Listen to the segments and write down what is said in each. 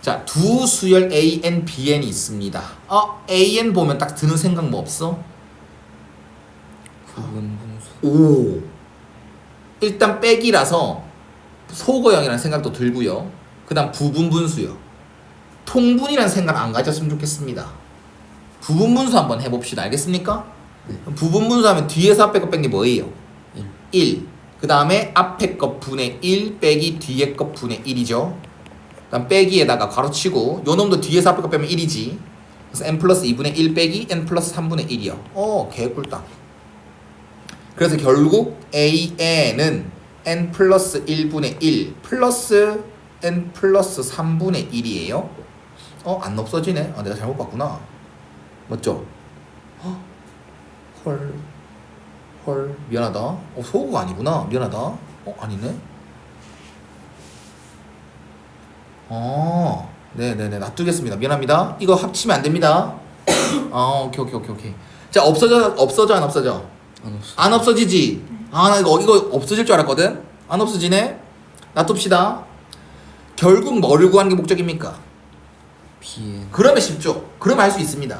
자, 두 수열 AN, BN이 있습니다. 어, AN 보면 딱 드는 생각 뭐 없어? 부분 분수 오. 일단 빼기라서 소거형이라는 생각도 들고요. 그다음 부분 분수요. 통분이라는 생각 안 가졌으면 좋겠습니다. 부분 분수 한번 해봅시다. 알겠습니까? 그럼 부분 분수하면 뒤에서 앞에 거 뺀 게 뭐예요? 1 1. 그 다음에 앞에 것 분의 1 빼기 뒤에 것 분의 1이죠. 그다음 빼기에다가 가로치고 요 놈도 뒤에서 앞에 거 빼면 1이지. 그래서 n 플러스 2분의 1 빼기 n 플러스 3분의 1이요. 어, 개꿀딱. 그래서 결국 an은 n 플러스 1분의 1 플러스 n 플러스 3분의 1이에요. 어, 안 없어지네. 아, 내가 잘못 봤구나. 맞죠? 헉, 헐. 헐 미안하다 어 소고가 아니구나 미안하다 어 아니네 어 네네네. 놔두겠습니다. 미안합니다. 이거 합치면 안 됩니다. 어 오케이 오케이 오케이 오케이. 자 없어져 없어져 안 없어져? 안 없어. 안 없어지지? 아 나 이거 이거 없어질 줄 알았거든? 안 없어지네? 놔둡시다. 결국 뭐를 구하는 게 목적입니까? BN 그러면 쉽죠. 그러면 할 수 있습니다.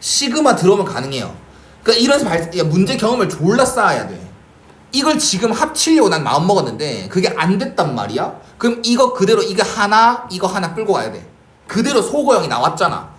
시그마 들어오면 가능해요. 그러니까 이런 발, 야, 문제 경험을 졸라 쌓아야 돼. 이걸 지금 합치려고 난 마음 먹었는데 그게 안 됐단 말이야. 그럼 이거 그대로 이거 하나 이거 하나 끌고 가야 돼. 그대로 소거형이 나왔잖아.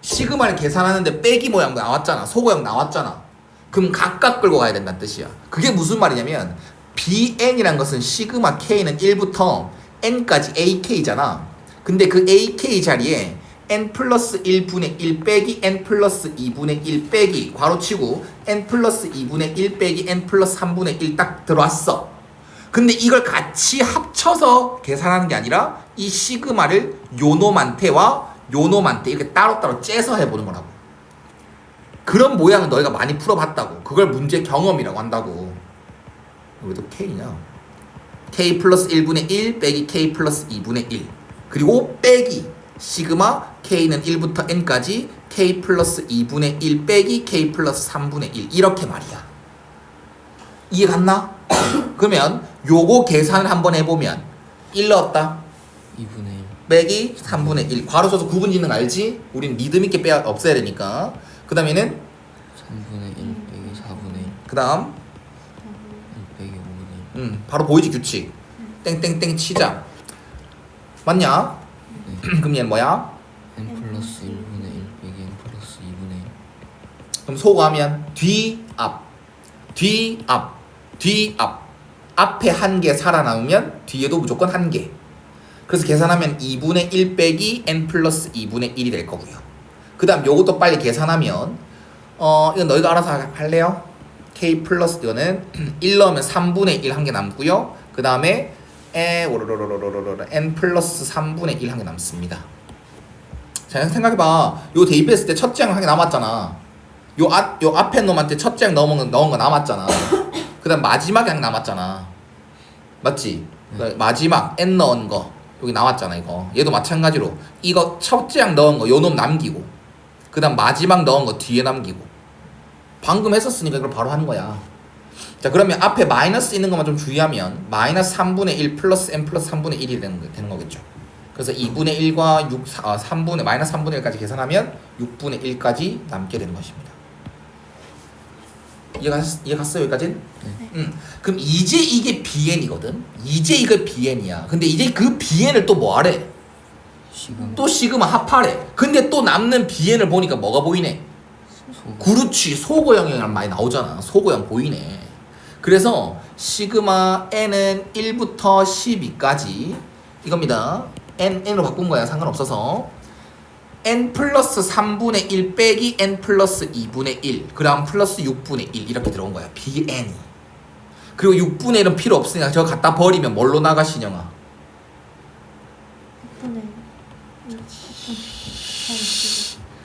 시그마를 계산하는데 빼기 모양 나왔잖아. 소거형 나왔잖아. 그럼 각각 끌고 가야 된다는 뜻이야. 그게 무슨 말이냐면 bn이란 것은 시그마 k는 1부터 n까지 ak잖아. 근데 그 ak 자리에 n 플러스 1분의 1 빼기 n 플러스 2분의 1 빼기 괄호치고 n 플러스 2분의 1 빼기 n 플러스 3분의 1 딱 들어왔어. 근데 이걸 같이 합쳐서 계산하는 게 아니라 이 시그마를 요놈한테와 요놈한테 이렇게 따로따로 째서 해보는 거라고. 그런 모양은 너희가 많이 풀어봤다고. 그걸 문제 경험이라고 한다고. 왜또 K냐? K 플러스 1분의 1 빼기 K 플러스 2분의 1. 그리고 빼기 시그마 K는 1부터 N까지 K 플러스 2분의 1 빼기 K 플러스 3분의 1. 이렇게 말이야. 이해 갔나? 그러면 요거 계산을 한번 해보면 1 넣었다. 2분의 1 빼기 3분의 1. 괄호 써서 구분 짓는 거 알지? 우린 리듬 있게 빼 없애야 되니까. 그 다음에는 3분의 1 빼기 4분의 1 그 다음 1 빼기 5분의 1 음, 바로 보이지 규칙. 땡땡땡 치자. 맞냐? 그럼 얘는 뭐야? n 플러스 1분의 1 빼기 n 플러스 2분의 1 그럼 소거하면 뒤, 앞, 뒤, 앞, 뒤, 앞. 앞에 한 개 살아남으면 뒤에도 무조건 한 개. 그래서 계산하면 2분의 1 빼기 n 플러스 2분의 1이 될 거고요. 그 다음 요것도 빨리 계산하면 어 이건 너희가 알아서 하- 할래요? k 플러스 이거는 1 넣으면 3분의 1 한 개 남고요. 그 다음에 n 플러스 3분의 1 한 개 남습니다. 자 생각해봐. 요 대입했을 때 첫째 항한개 남았잖아. 요, 앞, 요 앞에 놈한테 첫째 항 넣은 거 남았잖아. 그 다음 마지막에 항 남았잖아. 맞지? 그 마지막 n 넣은 거 여기 나왔잖아 이거. 얘도 마찬가지로 이거 첫째 항 넣은 거 요 놈 남기고 그 다음 마지막 넣은 거 뒤에 남기고 방금 했었으니까 이걸 바로 하는 거야. 자 그러면 앞에 마이너스 있는 것만 좀 주의하면 마이너스 3분의 1 플러스 n 플러스 3분의 1이 되는, 거- 되는 거겠죠. 그래서 2분의 1과 6, 아, 3분의 마이너스 3분의 1까지 계산하면 6분의 1까지 남게 되는 것입니다. 이해가 이해갔어요 여기까진? 네. 음. 그럼 이제 이게 bn이거든. 이제 이거 bn이야. 근데 이제 그 bn을 또 뭐 하래? 시그마 또 시그마 합하래. 근데 또 남는 bn을 보니까 뭐가 보이네? 그렇지 소고형이랑 많이 나오잖아 소고형 보이네 그래서 시그마 n은 1부터 12까지 이겁니다 n, n으로 바꾼 거야 상관없어서 n 플러스 3분의 1 빼기 n 플러스 2분의 1 그다음 플러스 6분의 1 이렇게 들어온 거야. bn이. 그리고 6분의 1은 필요 없으니까 저거 갖다 버리면 뭘로 나가 신영아 6분의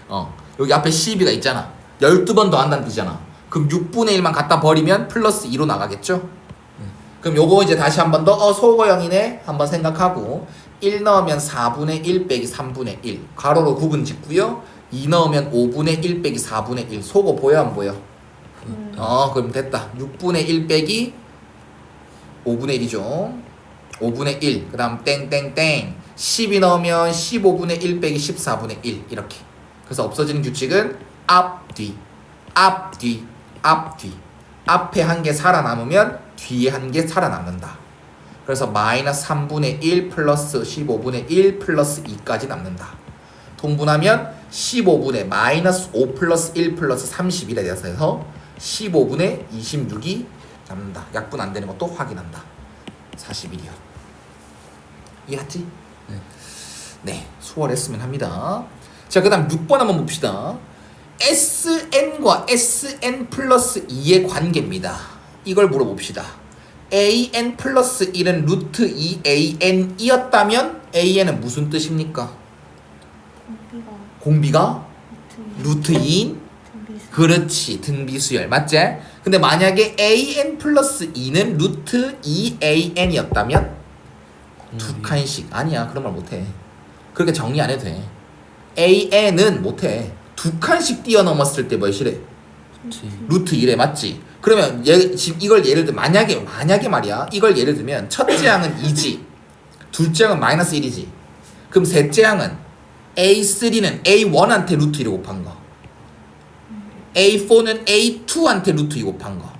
1어 여기 앞에 12가 있잖아. 12번 더한다는 뜻이잖아. 그럼 6분의 1만 갖다 버리면 플러스 2로 나가겠죠? 그럼 요거 이제 다시 한 번 더 어 소거형이네. 한번 생각하고 1 넣으면 4분의 1 빼기 3분의 1 가로로 구분 짓고요. 2 넣으면 5분의 1 빼기 4분의 1 소거 보여 안 보여? 음. 어 그럼 됐다. 6분의 1 빼기 5분의 1이죠. 5분의 1그 다음 땡땡땡. 12 넣으면 15분의 1 빼기 14분의 1 이렇게. 그래서 없어지는 규칙은 앞 뒤. 앞 뒤. 앞 뒤. 앞에 한 개 살아남으면 뒤에 한 개 살아남는다 그래서 마이너스 3분의 1 플러스 15분의 1 플러스 2까지 남는다 통분하면 15분의 마이너스 5 플러스 1 플러스 31에 대해서 해서 15분의 26이 남는다 약분 안 되는 것도 확인한다 41이요 이해갔지? 네. 네, 수월했으면 합니다. 자, 그 다음 6번 한번 봅시다. SN과 SN 플러스 2의 관계입니다. 이걸 물어봅시다. AN 플러스 1은 루트 2AN이었다면 AN은 무슨 뜻입니까? 공비가. 공비가? 루트 루트 2인? 등비수. 그렇지 등비수열. 맞지? 근데 만약에 AN 플러스 2는 루트 2AN이었다면? 두 칸씩. 아니야 그런 말 못해. 그렇게 정리 안 해도 돼. AN은 못해. 두 칸씩 뛰어넘었을 때 몇이래 그치. 루트 1에 맞지 그러면 얘, 지금 이걸 예를 들면 만약에 만약에 말이야 이걸 예를 들면 첫째 항은 2지 둘째 항은 마이너스 1이지 그럼 셋째 항은 A3는 A1한테 루트 1을 곱한 거 A4는 A2한테 루트 2 곱한 거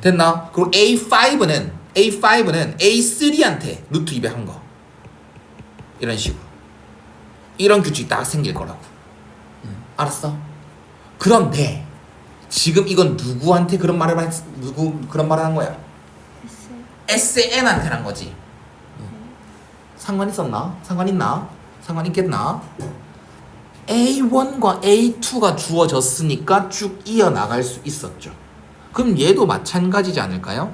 됐나? 그리고 A5는 A5는 A3한테 루트 200한 거. 이런 식으로. 이런 규칙이 딱 생길 거라고. 알았어? 그런데 지금 이건 누구한테 그런 말을 했, 누구 그런 말을 한 거야? S SN한테 한 거지. 상관 있었나? 상관 있나? 상관 있겠나? A1과 A2가 주어졌으니까 쭉 이어 나갈 수 있었죠. 그럼 얘도 마찬가지지 않을까요?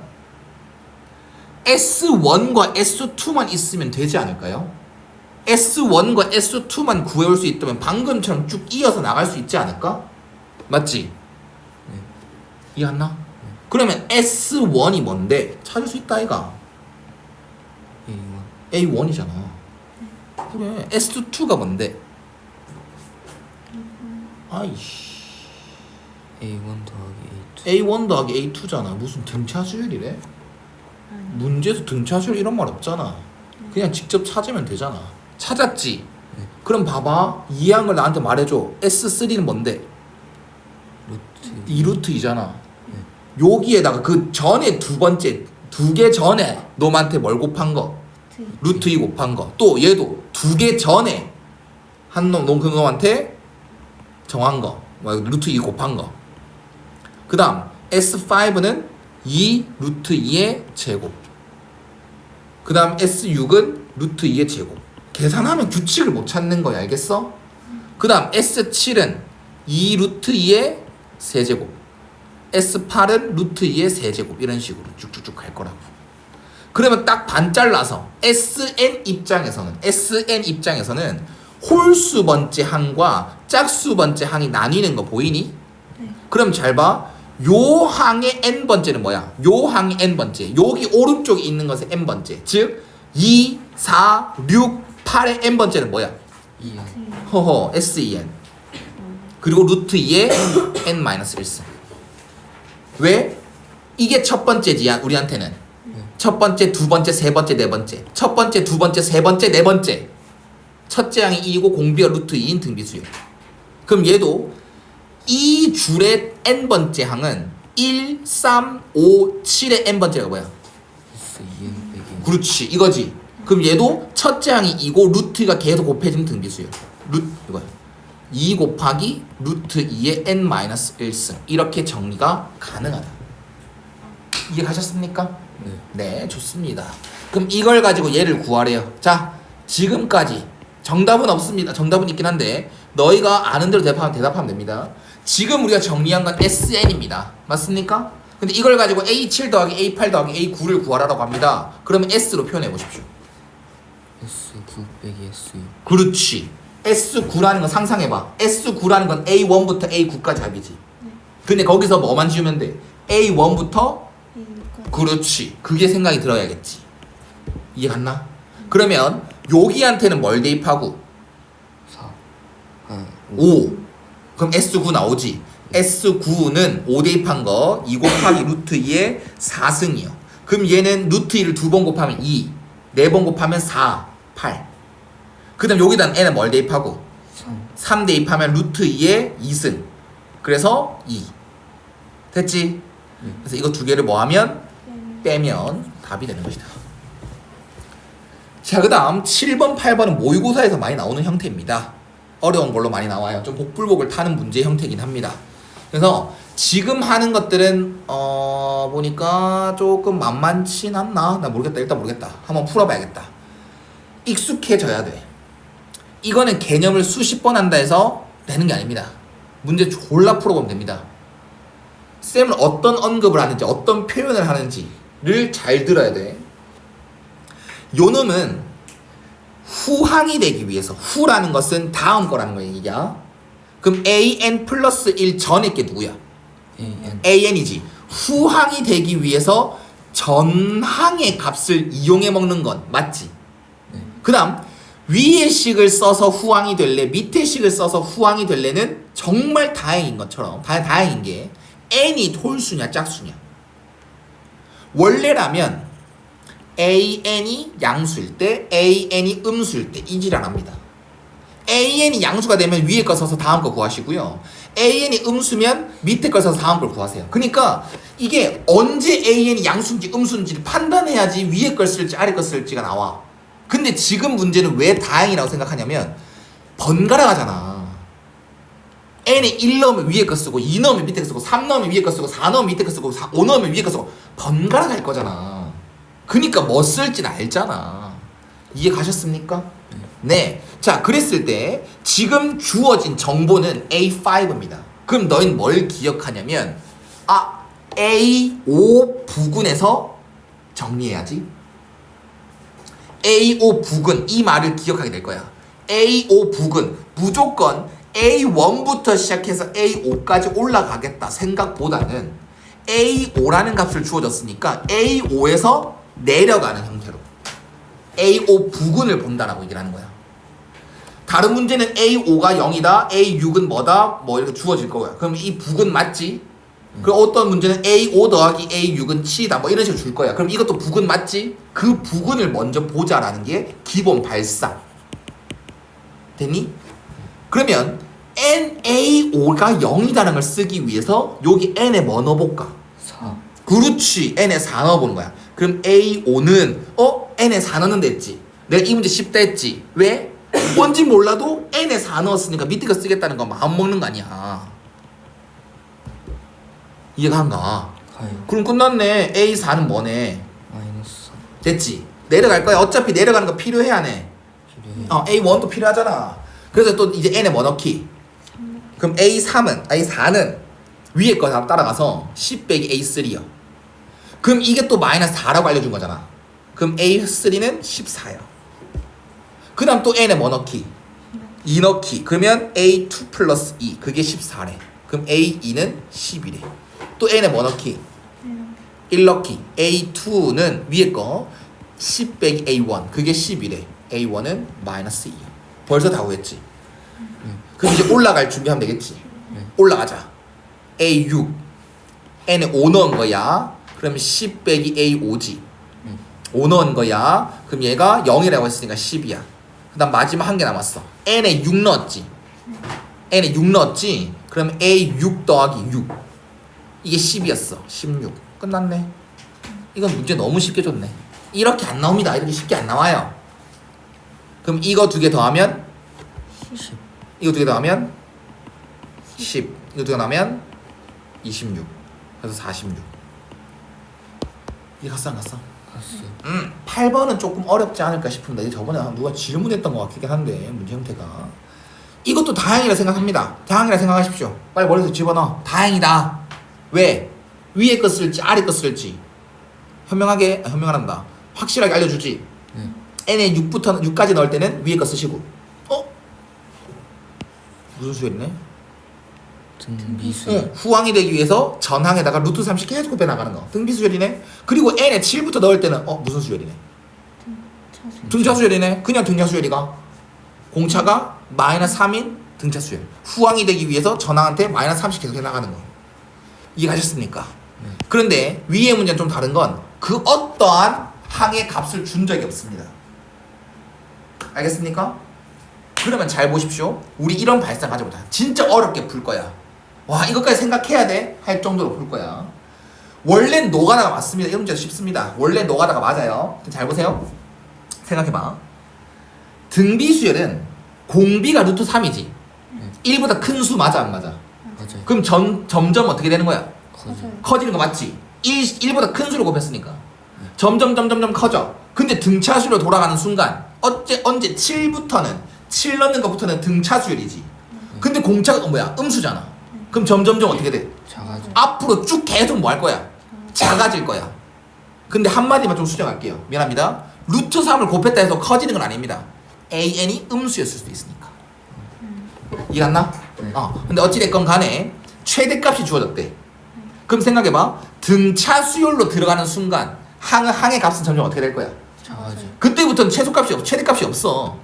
S1과 S2만 있으면 되지 않을까요? S1과 S2만 구해올 수 있다면 방금처럼 쭉 이어서 나갈 수 있지 않을까? 맞지? 이해 안 나? 그러면 S1이 뭔데? 찾을 수 있다 이가 A1 A1이잖아 그래 S2가 뭔데? 아이씨 A1 더하기 A2 A1 더하기 A2잖아 무슨 등차수열이래? 아니 문제에서 등차수열 이런 말 없잖아 그냥 직접 찾으면 되잖아 찾았지? 네. 그럼 봐봐 걸 나한테 말해줘 S3는 뭔데? 루트 2루트이잖아 여기에다가 그 전에 두 번째 두 개 전에 놈한테 뭘 곱한 거? 루트 루트 2 곱한 거. 또 얘도 두 개 전에 한놈 놈 그놈한테 정한 거. 뭐 루트 2 곱한 거. 그 다음 S5는 2 루트 2의 제곱. 그 다음 S6은 루트 2의 제곱. 계산하면 규칙을 못 찾는 거야. 알겠어? 그 다음 S7은 2 루트 2의 세제곱. S8은 루트 2의 세제곱 이런 식으로 쭉쭉쭉 갈 거라고. 그러면 딱 반 잘라서 SN 입장에서는 SN 입장에서는 홀수 번째 항과 짝수 번째 항이 나뉘는 거 보이니? 네. 그럼 잘 봐. 요 항의 n 번째는 뭐야? 요 항의 n 번째. 여기 오른쪽에 있는 것의 n 번째. 즉 2, 4, 6, 8의 n 번째는 뭐야? 2야 허허 SEN. 그리고 루트 2의 n-1승. 왜? 이게 첫 번째지 야 우리한테는. 첫 번째, 두 번째, 세 번째, 네 번째. 첫 번째, 두 번째, 세 번째, 네 번째. 첫째 항이 2이고 공비가 루트 2인 등비수요. 그럼 얘도 이 줄의 n 번째 항은 1, 3, 5, 7의 n 번째가 뭐야? S2N 빼기 그렇지 이거지. 그럼 얘도 첫째 항이 2고 루트가 계속 곱해지는 등비수요. 루트 이거야. 2 곱하기 루트 2의 n-1승 이렇게 정리가 가능하다. 이해가셨습니까? 네 네, 좋습니다. 그럼 이걸 가지고 얘를 구하래요. 자, 지금까지 정답은 없습니다. 정답은 있긴 한데 너희가 아는 대로 대답하면, 대답하면 됩니다. 지금 우리가 정리한 건 SN입니다. 맞습니까? 근데 이걸 가지고 A7 더하기 A8 더하기 A9를 구하라고 합니다. 그러면 S로 표현해 보십시오. S9 빼기 S6 그렇지. S9라는 건 상상해봐. S9라는 건 A1부터 A9까지 합이지. 근데 거기서 뭐만 지우면 돼? A1부터 A가 그렇지. 그게 생각이 들어야겠지. 이해 갔나? 그러면 여기한테는 뭘 대입하고 4 아, 5 5. 그럼 S9 나오지. S9는 5 대입한 거 2 곱하기 루트 2의 4승이요. 그럼 얘는 루트 2를 두 번 곱하면 2. 4번 곱하면 4, 8. 그 다음 여기다 n은 뭘 대입하고 3 3 대입하면 루트 2에 2승. 그래서 2. 됐지? 네. 그래서 이거 두 개를 뭐 하면 음, 빼면 답이 되는 것이다. 자, 그 다음 7번, 8번은 모의고사에서 많이 나오는 형태입니다. 어려운 걸로 많이 나와요. 좀 복불복을 타는 문제 형태이긴 합니다. 그래서 지금 하는 것들은 어 보니까 조금 만만치 않나? 나 모르겠다. 일단 모르겠다. 한번 풀어봐야겠다. 익숙해져야 돼. 이거는 개념을 수십 번 한다 해서 되는 게 아닙니다. 문제 졸라 풀어보면 됩니다. 쌤은 어떤 언급을 하는지 어떤 표현을 하는지를 잘 들어야 돼. 요 놈은 후항이 되기 위해서 후라는 것은 다음 거라는 거 얘기야. 그럼 an 플러스 1 전에 게 누구야? an an이지. 후항이 되기 위해서 전항의 값을 이용해 먹는 건 맞지? 네. 그 다음 위의 식을 써서 후항이 될래 밑에 식을 써서 후항이 될래는 정말 다행인 것처럼 다, 다행인 게 n이 홀수냐 짝수냐. 원래라면 an이 양수일 때 an이 음수일 때 이지랄합니다. An이 양수가 되면 위에 거 써서 다음 거 구하시고요. An이 음수면 밑에 거 써서 다음 걸 구하세요. 그러니까 이게 언제 an이 양수인지 음수인지를 판단해야지 위에 걸 쓸지 아래 걸 쓸지가 나와 근데 지금 문제는 왜 다행이라고 생각하냐면 번갈아 가잖아. n에 1 넣으면 위에 거 쓰고 2 넣으면 밑에 거 쓰고 3 넣으면 위에 거 쓰고 4 넣으면 밑에 거 쓰고 4, 5 넣으면 위에 거 쓰고 번갈아 갈 거잖아. 그니까 뭐 쓸지는 알잖아. 이해 가셨습니까? 네. 자, 그랬을 때 지금 주어진 정보는 A5입니다. 그럼 너희는 뭘 기억하냐면 아, A5 부근에서 정리해야지. A5 북은 이 말을 기억하게 될 거야. A5 북은 무조건 A1부터 시작해서 A5까지 올라가겠다 생각보다는 A5라는 값을 주어졌으니까 A5에서 내려가는 형태로 A5 부근을 본다라고 얘기를 하는 거야. 다른 문제는 A5가 0이다, A6은 뭐다, 뭐 이렇게 주어질 거야. 그럼 이 북은 맞지? 그리고 어떤 문제는 A5 더하기 A6은 7이다, 뭐 이런 식으로 줄 거야. 그럼 이것도 북은 맞지? 그 부근을 먼저 보자라는 게 기본 발상. 됐니? 그러면 NA5가 0이다라는 걸 쓰기 위해서 여기 N에 뭐 넣어볼까? 4 그렇지. N에 4 넣어보는 거야. 그럼 A5는 어? N에 4 넣는다 했지. 내가 이 문제 쉽다 했지. 왜? 뭔지 몰라도 N에 4 넣었으니까 밑에 거 쓰겠다는 거 마음 먹는 거 아니야. 이해가 안 가. 가요 그럼 끝났네. A4는 뭐네? 마이너스 3 됐지. 내려갈 거야. 어차피 내려가는 거 필요해 안 해? 필요해 어, A1도 필요하잖아. 그래서 또 이제 N에 뭐 넣기? 그럼 A3은, A4는 위에 거 다 따라가서 10 빼기 A3요. 그럼 이게 또 마이너스 4라고 알려준 거잖아. 그럼 A3는 14요. 그 다음 또 N에 뭐 넣기? 2 넣기. 그러면 A2 플러스 2. 그게 14래. 그럼 A2는 11래. 또 N에 뭐 넣기? 1 넣기. A2는 위에 거 10 빼기 A1. 그게 11에. A1은 마이너스 2. 벌써 다 구했지. 그럼 이제 올라갈 준비하면 되겠지. 네. 올라가자. A6. N에 5 넣은 거야. 그럼 10 빼기 A5지. 음. 5 넣은 거야. 그럼 얘가 0이라고 했으니까 10이야. 그 다음 마지막 한 개 남았어. N에 6 넣었지. N에 6 넣었지. 그럼 A6 더하기 6. 이게 10이었어. 16. 끝났네. 이건 문제 너무 쉽게 줬네. 이렇게 안 나옵니다. 이렇게 쉽게 안 나와요. 그럼 이거 두 개 더하면 10 이거 두 개 더하면 10. 이거 두 개 더하면 26. 그래서 46. 이게 갔어 안 갔어? 갔어 음, 8번은 조금 어렵지 않을까 싶은데 저번에 누가 질문했던 것 같긴 한데 문제 형태가 이것도 다행이라 생각합니다. 다행이라 생각하십시오. 빨리 머리에서 집어넣어. 다행이다. 왜? 위에 거 쓸지 아래 거 쓸지 현명하게 아, 현명하란다. 확실하게 알려주지. 네 n에 6부터 6까지 넣을 때는 위에 거 쓰시고. 어? 무슨 수열이네? 등비수 응, 후항이 되기 위해서 전항에다가 루트 30 계속 곱해 나가는 거. 등비 수열이네. 그리고 n에 7부터 넣을 때는 어 무슨 수열이네? 차수 등차 수열이네. 그냥 등차 수열이가 공차가 마이너스 3인 등차 수열. 후항이 되기 위해서 전항한테 마이너스 30 계속 해 나가는 거. 이해가셨습니까? 네. 그런데 위의 문제는 좀 다른 건 그 어떠한 항의 값을 준 적이 없습니다. 알겠습니까? 그러면 잘 보십시오. 우리 이런 발상 가져보자. 진짜 어렵게 풀 거야. 와 이것까지 생각해야 돼? 할 정도로 풀 거야. 원래 노가다가 맞습니다. 이런 문제 쉽습니다. 원래 노가다가 맞아요. 잘 보세요. 생각해봐. 등비 수열은 공비가 루트 3이지. 1보다 큰 수 맞아 안 맞아? 맞아요. 그럼 점, 점점 어떻게 되는 거야? 커져. 맞아요. 커지는 거 맞지? 1, 1보다 큰 수를 곱했으니까 점점 점점 점 커져 근데 등차수로 돌아가는 순간 어째, 언제 7부터는 7 넣는 것부터는 등차수율이지 근데 공차가 뭐야? 음수잖아 그럼 점점 점 어떻게 돼? 작아져. 앞으로 쭉 계속 뭐 할 거야? 작아질 거야 근데 한마디만 좀 수정할게요 미안합니다 루트 3을 곱했다 해서 커지는 건 아닙니다 an이 음수였을 수도 있으니까 이해갔나? 네. 어 근데 어찌됐건 간에 최대값이 주어졌대 그럼 생각해봐 등차 수열로 들어가는 순간 항, 항의 값은 점점 어떻게 될 거야? 작아져. 그때부터는 최소값이 없, 최대값이 없어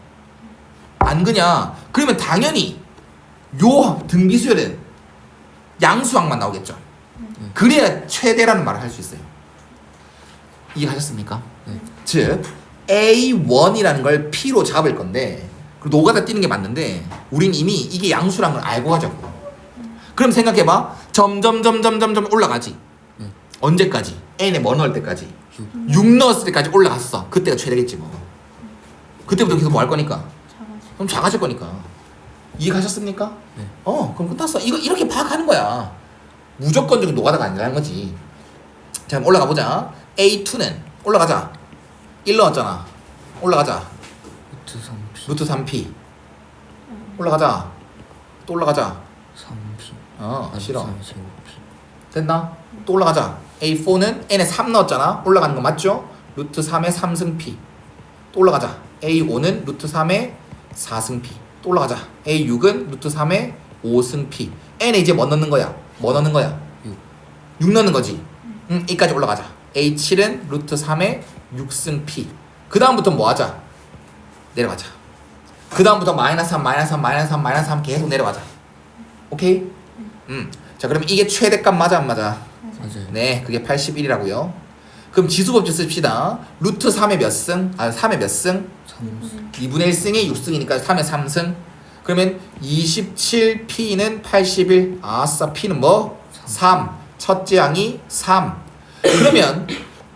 안 그냐? 그러면 당연히 요 등비 수열은 양수항만 나오겠죠 그래야 최대라는 말을 할 수 있어요 이해하셨습니까? 네. 즉 A1이라는 걸 P로 잡을 건데 그 노가다 뛰는 게 맞는데 우린 이미 이게 양수란 걸 알고 가자고 그럼 생각해봐 점점 점점 점점 올라가지 네. 언제까지? N에 뭐 넣을 때까지 6. 6 넣었을 때까지 올라갔어 그때가 최대겠지 뭐 그때부터 계속 뭐 할 거니까. 그럼 작아질 거니까 이해가셨습니까? 네. 어 그럼 끝났어 이거 이렇게 파악하는 거야 무조건적인 노가다가 아니라는 거지 자 그럼 올라가 보자 A2는 올라가자 1 넣었잖아 올라가자 루트 3p. 루트 3P 올라가자 또 올라가자 3p. 어 싫어 3 제곱p. 됐나? 또 올라가자 A4는 N에 3 넣었잖아 올라가는 거 맞죠? 루트 3의 3승 P 또 올라가자 A5는 루트 3의 4승 P 또 올라가자 A6은 루트 3의 5승 P N에 이제 뭐 넣는 거야? 뭐 넣는 거야? 6. 6 넣는 거지 응 여기까지 올라가자 A7은 루트 3의 6승 P 그 다음부터 뭐 하자? 내려가자 그 다음부터 마이너스 3 마이너스 3 마이너스 3 마이너스 3 계속 내려가자 오케이? 음 자 그러면 이게 최대값 맞아 안 맞아? 맞아요. 네, 그게 81이라고요. 그럼 지수법칙 씁시다. 루트 3의 몇 승? 아, 3의 몇 승? 3. 2분의 1승이 6승이니까 3의 3승. 그러면 27P는 81. 아싸, P는 뭐? 3. 첫째 항이 3. 그러면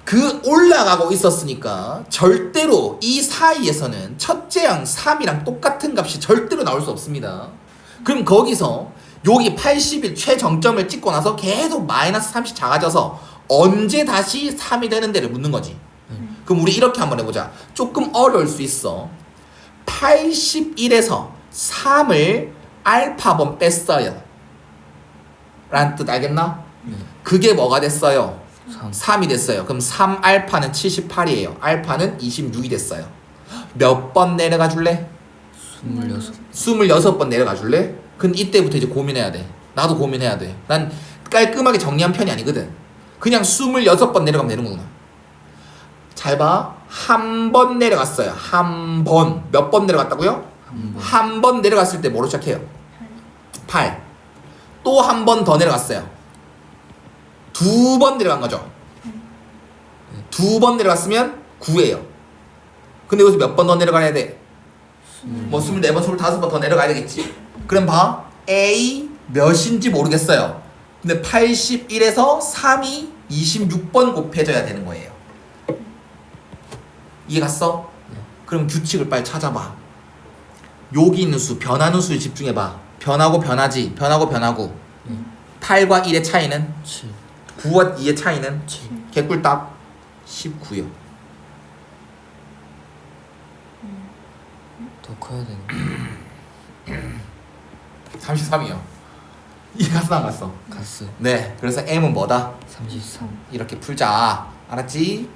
그 올라가고 있었으니까 절대로 이 사이에서는 첫째 항 3이랑 똑같은 값이 절대로 나올 수 없습니다. 그럼 거기서 여기 80일 최정점을 찍고 나서 계속 마이너스 30 작아져서 언제 다시 3이 되는 데를 묻는 거지. 그럼 우리 이렇게 한번 해보자. 조금 어려울 수 있어. 81에서 3을 알파번 뺐어요. 라는 뜻 알겠나? 네. 그게 뭐가 됐어요? 3. 3이 됐어요. 그럼 3알파는 78이에요. 알파는 26이 됐어요. 몇 번 내려가 줄래? 26. 26번 내려가 줄래? 근데 이때부터 이제 고민해야 돼. 나도 고민해야 돼. 난 깔끔하게 정리한 편이 아니거든. 그냥 26번 내려가면 되는구나. 잘 봐. 한 번 내려갔어요. 한 번. 몇 번 내려갔다고요? 한 번. 한번 내려갔을 때 뭐로 시작해요? 8. 또 한 번 더 내려갔어요. 두 번 내려간 거죠. 두 번 내려갔으면 9예요. 근데 여기서 몇 번 더 내려가야 돼? 뭐 24번, 25번 더 내려가야 되겠지. 그럼 봐. A 몇인지 모르겠어요. 근데 81에서 3이 26번 곱해져야 되는 거예요. 이해 갔어? 그럼 규칙을 빨리 찾아봐. 여기 있는 수, 변하는 수에 집중해봐. 변하고 변하지, 변하고 변하고. 8과 1의 차이는? 7. 9와 2의 차이는? 7. 개꿀딱 19요. 더 커야 되는. 33이요. 이해 갔어, 안 갔어? 가스. 네, 그래서 M은 뭐다? 33. 이렇게 풀자. 알았지?